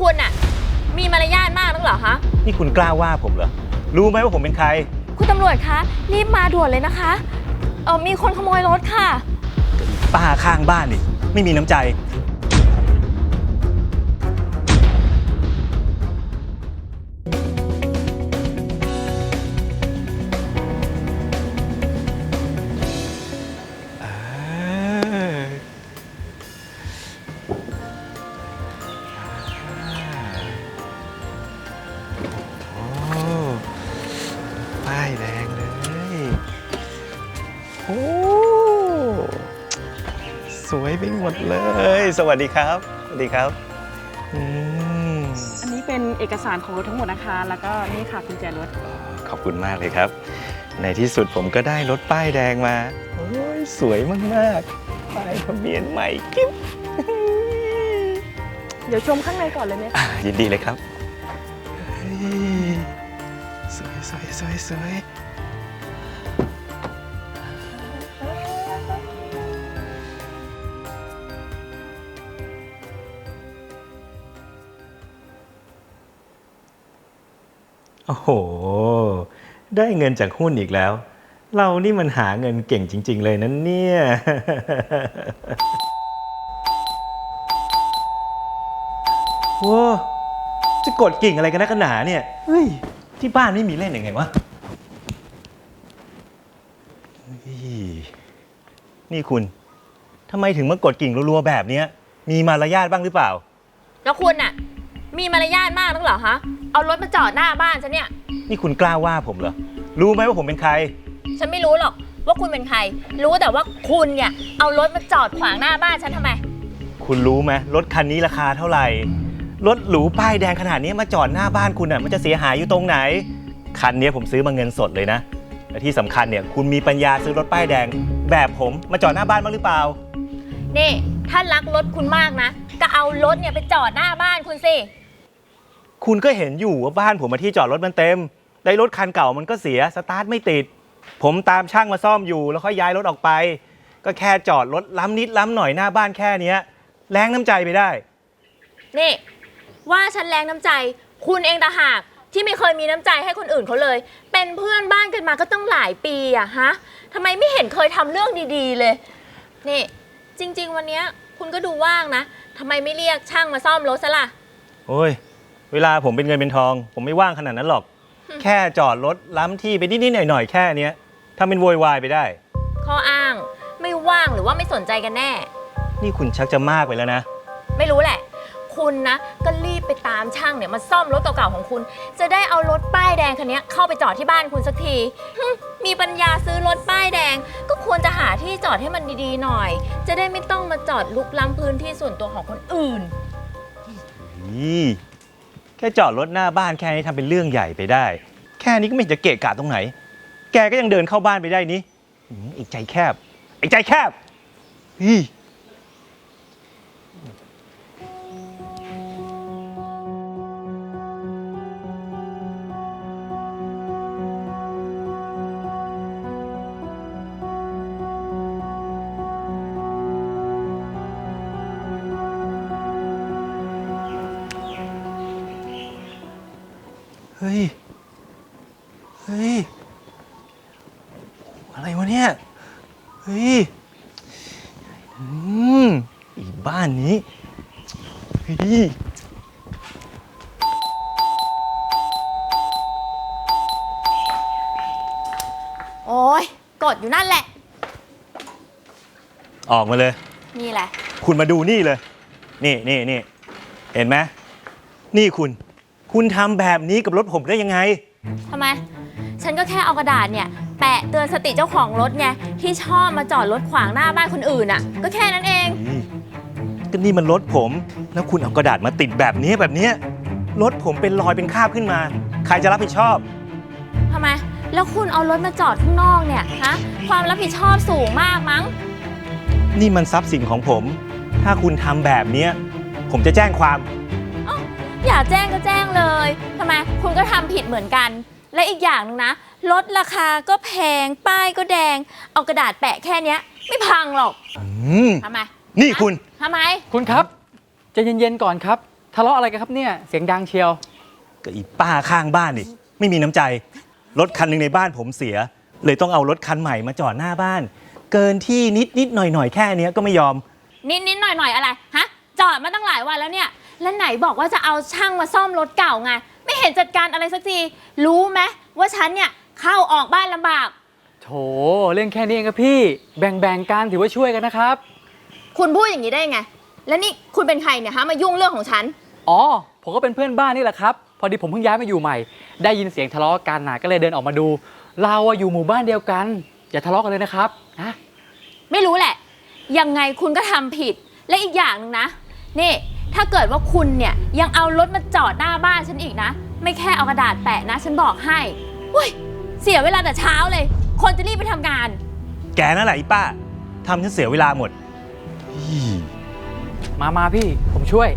คุณอะมีมารยาทมากนักเหรอฮะนี่คุณกล้าว่าผมเหรอ รู้ไหมว่าผมเป็นใคร คุณตำรวจคะรีบมาด่วนเลยนะคะเออมีคนขโมยรถค่ะ ป้าข้างบ้านนี่ ไม่มีน้ำใจ อ้สวยไปหมดเลย สวัสดีครับ สวัสดีครับอืมอันนี้เป็นเอกสารของรถทั้งหมดนะคะ แล้วก็นี่ค่ะกุญแจรถ ขอบคุณมากเลยครับ ในที่สุดผมก็ได้รถป้ายแดงมา โอ้ยสวยมากๆป้ายทะเบียนใหม่กิ๊บเดี๋ยวชมข้างในก่อนเลยไหมคะอ่ายินดีเลยครับเฮ้ยสวยสวยสวยสวย โอ้โห ได้เงินจากหุ้นอีกแล้ว เรานี่มันหาเงินเก่งจริง ๆ เลยนั้นเนี่ย โว้จะกดกิ่งอะไรกันนักกันหนาเนี่ยเฮ้ย ที่บ้านไม่มีเล่นยังไงวะเฮ้ยนี่คุณทำไมถึงมากดกิ่งรัวๆแบบเนี้ย มีมารยาทบ้างหรือเปล่า แล้วคุณอะมีมารยาทมากนักเหรอฮะ เอารถมาจอดหน้าบ้านฉันเนี่ย นี่คุณกล้าว่าผมเหรอ รู้ไหมว่าผมเป็นใคร ฉันไม่รู้หรอกว่าคุณเป็นใคร รู้แต่ว่าคุณเนี่ยเอารถมาจอดขวางหน้าบ้านฉันทำไม คุณรู้ไหมรถคันนี้ราคาเท่าไหร่ รถหรูป้ายแดงขนาดนี้มาจอดหน้าบ้านคุณอะ มันจะเสียหายอยู่ตรงไหน คันนี้ผมซื้อมาเงินสดเลยนะ และที่สำคัญเนี่ยคุณมีปัญญาซื้อรถป้ายแดง แบบผมมาจอดหน้าบ้านบ้างหรือเปล่า นี่ ถ้ารักรถคุณมากนะ ก็เอารถเนี่ยไปจอดหน้าบ้านคุณสิ คุณก็เห็นอยู่ว่าบ้านผมมาที่จอดรถมันเต็ม ได้รถคันเก่ามันก็เสียสตาร์ทไม่ติด ผมตามช่างมาซ่อมอยู่แล้วค่อยย้ายรถออกไป ก็แค่จอดรถล้ำนิดล้ำหน่อยหน้าบ้านแค่เนี้ยแรงน้ำใจไปได้ นี่ว่าฉันแรงน้ำใจ คุณเองต่างหากที่ไม่เคยมีน้ำใจให้คนอื่นเขาเลย เป็นเพื่อนบ้านกันมาก็ต้องหลายปีอะฮะทำไมไม่เห็นเคยทำเรื่องดีๆเลย นี่จริง ๆ วันเนี้ยคุณก็ดูว่างนะทำไมไม่เรียกช่างมาซ่อมรถซะล่ะ โอ้ย เวลาผมเป็นเงินเป็นทอง ผมไม่ว่างขนาดนั้นหรอก แค่จอดรถล้ำที่ไปนิดๆหน่อยๆแค่เนี้ยทำเป็นโวยวายไปได้ ข้ออ้างไม่ว่างหรือว่าไม่สนใจกันแน่ นี่คุณชักจะมากไปแล้วนะ ไม่รู้แหละ คุณนะ ก็รีบไปตามช่างเนี่ยมาซ่อมรถเก่าๆของคุณ จะได้เอารถป้ายแดงคันนี้เข้าไปจอดที่บ้านคุณสักทีหึมีปัญญาซื้อรถป้ายแดง ก็ควรจะหาที่จอดให้มันดีๆหน่อย จะได้ไม่ต้องมาจอดลุกล้ำพื้นที่ส่วนตัวของคนอื่น อี แค่จอดรถหน้าบ้านแค่นี้ทำเป็นเรื่องใหญ่ไปได้ แค่นี้ก็ไม่เห็นจะเกะกะตรงไหน แกก็ยังเดินเข้าบ้านไปได้นี่อื้อไอ้ใจแคบไอ้ใจแคบอี อะไรวะเนี่ย เฮ้ย อืมอีบ้านนี้ เฮ้ย โอ้ยกดอยู่นั่นแหละ ออกมาเลย นี่แหละ คุณมาดูนี่เลย นี่นี่นี่เห็นไหมนี่คุณ คุณทำแบบนี้กับรถผมได้ยังไง ทำไม ฉันก็แค่เอากระดาษเนี่ย แปะเตือนสติเจ้าของรถไงที่ชอบมาจอดรถขวางหน้าบ้านคนอื่นอะ ก็แค่นั้นเองนี่ก็นี่มันรถผม แล้วคุณเอากระดาษมาติดแบบนี้แบบเนี้ยรถผมเป็นรอยเป็นคราบขึ้นมา ใครจะรับผิดชอบ ทำไม แล้วคุณเอารถมาจอดข้างนอกเนี่ยฮะความรับผิดชอบสูงมากมั้ง นี่มันทรัพย์สินของผม ถ้าคุณทำแบบเนี้ยผมจะแจ้งความ อย่าแจ้งก็แจ้งเลยทำไม คุณก็ทำผิดเหมือนกัน และอีกอย่างหนึงนะลดราคาก็แพงป้ายก็แดง เอากระดาษแปะแค่เนี้ย ไม่พังหรอกอืมทำไมนี่คุณ ทำไม คุณครับใจะเย็นๆก่อนครับ ทะเลาะอะไรกันครับเนี่ย เสียงดังเชียวก็อีป้าข้างบ้านนี่ไม่มีน้ำใจ รถคันหนึ่งในบ้านผมเสีย เลยต้องเอารถคันใหม่มาจอดหน้าบ้าน เกินที่นิดนิดหน่อยหน่อยๆแค่เนี้ยก็ไม่ยอม นิดนิดหน่อยหน่อยๆอะไร ฮะ จอดมาตั้งหลายวันแล้วเนี่ย แล้วไหนบอกว่าจะเอาช่างมาซ่อมรถเก่าไงไม่ เห็นจัดการอะไรสักที รู้ไหมว่าฉันเนี่ยเข้าออกบ้านลำบาก โถเรื่องแค่นี้เองครับพี่ แบ่งๆกันถือว่าช่วยกันนะครับ คุณพูดอย่างนี้ได้ไง แล้วนี่คุณเป็นใครเนี่ยฮะมายุ่งเรื่องของฉัน อ๋อ ผมก็เป็นเพื่อนบ้านนี่แหละครับ พอดีผมเพิ่งย้ายมาอยู่ใหม่ ได้ยินเสียงทะเลาะกันนะก็เลยเดินออกมาดู เราอะอยู่หมู่บ้านเดียวกัน อย่าทะเลาะกันเลยนะครับนะไม่รู้แหละ ยังไงคุณก็ทำผิด และอีกอย่างหนึ่งนะ นี่ ถ้าเกิดว่าคุณเนี่ยยังเอารถมาจอดหน้าบ้านฉันอีกนะ ไม่แค่เอากระดาษแปะนะ ฉันบอกให้เว้ยเสียเวลาแต่เช้าเลย คนจะรีบไปทำงาน แกนั่นแหละอีป้าทำฉันเสียเวลาหมดอี้มามาพี่ ผมช่วย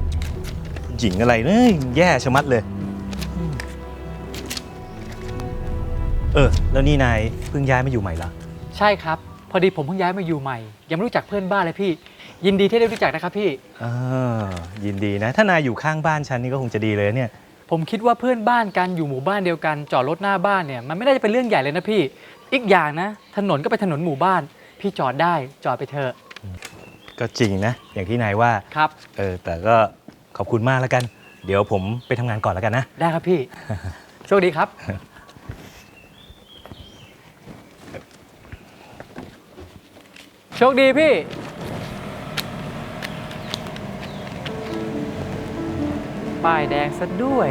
หญิงอะไรเนี่ยแย่ชะมัดเลย เออ แล้วนี่นายเพิ่งย้ายมาอยู่ใหม่เหรอใช่ครับ พอดีผมเพิ่งย้ายมาอยู่ใหม่ ยังไม่รู้จักเพื่อนบ้านเลยพี่ ยินดีที่ได้รู้จักนะครับพี่ อ่ายินดีนะ ถ้านายอยู่ข้างบ้านฉันนี่ก็คงจะดีเลยเนี่ย ผมคิดว่าเพื่อนบ้านกันอยู่หมู่บ้านเดียวกัน จอดรถหน้าบ้านเนี่ยมันไม่ได้เป็นเรื่องใหญ่เลยนะพี่ อีกอย่างนะ ถนนก็เป็นถนนหมู่บ้าน พี่จอดได้จอดไปเถอะก็จริงนะ อย่างที่นายว่าครับ เออแต่ก็ขอบคุณมากแล้วกัน เดี๋ยวผมไปทำงานก่อนแล้วกันนะ ได้ครับพี่ โชคดีครับ โชคดีพี่ ป้ายแดงซะด้วย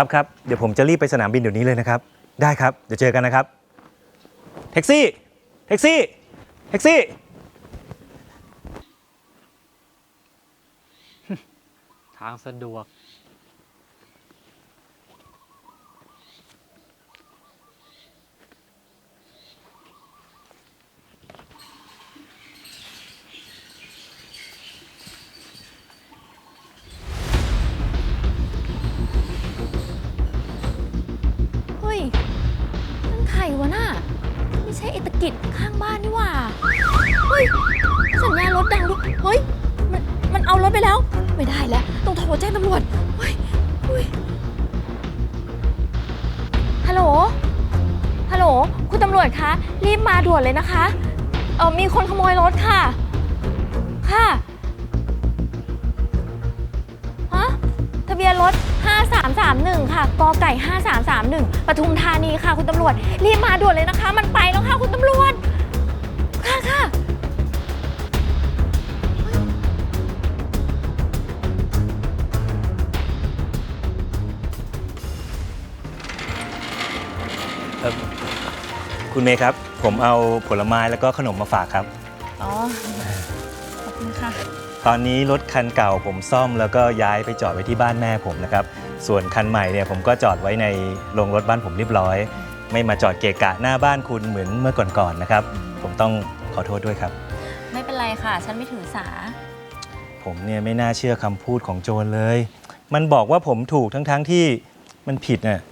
ครับครับเดี๋ยวผมจะรีบไปสนามบินเดี๋ยวนี้เลยนะครับ ได้ครับ เดี๋ยวเจอกันนะครับ แท็กซี่ แท็กซี่ แท็กซี่ ทางสะดวก กิจข้างบ้านนี่หว่าเฮ้ยสัญญาณรถดังด้วยเฮ้ยมันมันเอารถไปแล้ว ไม่ได้แล้วต้องโทรแจ้งตำรวจเฮ้ยเฮ้ยฮัลโหลฮัลโหลคุณตำรวจคะรีบมาด่วนเลยนะคะเออมีคนขโมยรถค่ะ ค่ะ เบียนรถ 5331 ค่ะกอไก่ 5331 ปทุมธานีค่ะคุณตำรวจ รีบมาด่วนเลยนะคะ มันไปแล้วค่ะคุณตำรวจ ค่ะค่ะคุณเมย์ครับ ผมเอาผลไม้แล้วก็ขนมมาฝากครับ อ๋อขอบคุณค่ะ ตอนนี้รถคันเก่าผมซ่อมแล้วก็ย้ายไปจอดไว้ที่บ้านแม่ผมนะครับ ส่วนคันใหม่เนี่ยผมก็จอดไว้ในโรงรถบ้านผมเรียบร้อย ไม่มาจอดเกะกะหน้าบ้านคุณเหมือนเมื่อก่อนๆนะครับ ผมต้องขอโทษด้วยครับ ไม่เป็นไรค่ะ ฉันไม่ถือสา ผมเนี่ยไม่น่าเชื่อคำพูดของโจรเลย มันบอกว่าผมถูกทั้งๆที่มันผิดน่ะ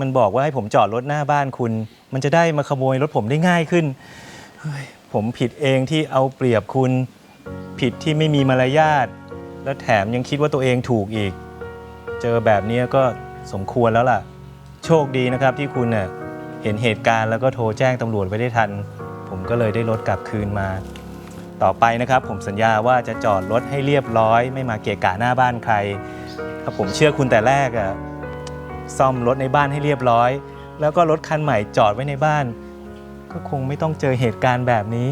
มันบอกว่าให้ผมจอดรถหน้าบ้านคุณ มันจะได้มาขโมยรถผมได้ง่ายขึ้นเฮ้ยผมผิดเองที่เอาเปรียบคุณ ผิดที่ไม่มีมารยาทแล้วแถมยังคิดว่าตัวเองถูกอีก เจอแบบนี้ก็สมควรแล้วล่ะ โชคดีนะครับที่คุณเน่ะเห็นเหตุการณ์แล้วก็โทรแจ้งตำรวจไว้ได้ทัน ผมก็เลยได้รถกลับคืนมา ต่อไปนะครับ ผมสัญญาว่าจะจอดรถให้เรียบร้อย ไม่มาเกะกะหน้าบ้านใคร ถ้าผมเชื่อคุณแต่แรกอะซ่อมรถในบ้านให้เรียบร้อย แล้วก็รถคันใหม่จอดไว้ในบ้าน ก็คงไม่ต้องเจอเหตุการณ์แบบนี้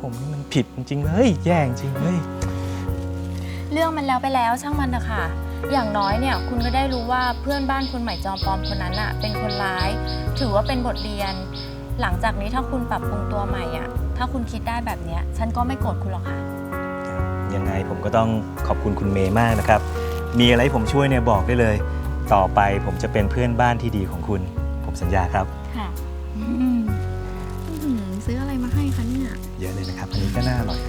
ผมนี่มันผิดจริงๆเลยแย่จริงเลยเรื่องมันแล้วไปแล้วช่างมันนะคะ อย่างน้อยเนี่ยคุณก็ได้รู้ว่าเพื่อนบ้านคุณใหม่จอมปลอมคนนั้นอะเป็นคนร้าย ถือว่าเป็นบทเรียน หลังจากนี้ถ้าคุณปรับปรุงตัวใหม่อะถ้าคุณคิดได้แบบเนี้ยฉันก็ไม่โกรธคุณหรอกค่ะ ยังไงผมก็ต้องขอบคุณคุณเมย์มากนะครับ มีอะไรให้ผมช่วยเนี่ยบอกได้เลย ต่อไปผมจะเป็นเพื่อนบ้านที่ดีของคุณ ผมสัญญาครับ ค่ะ ก็น่าอร่อย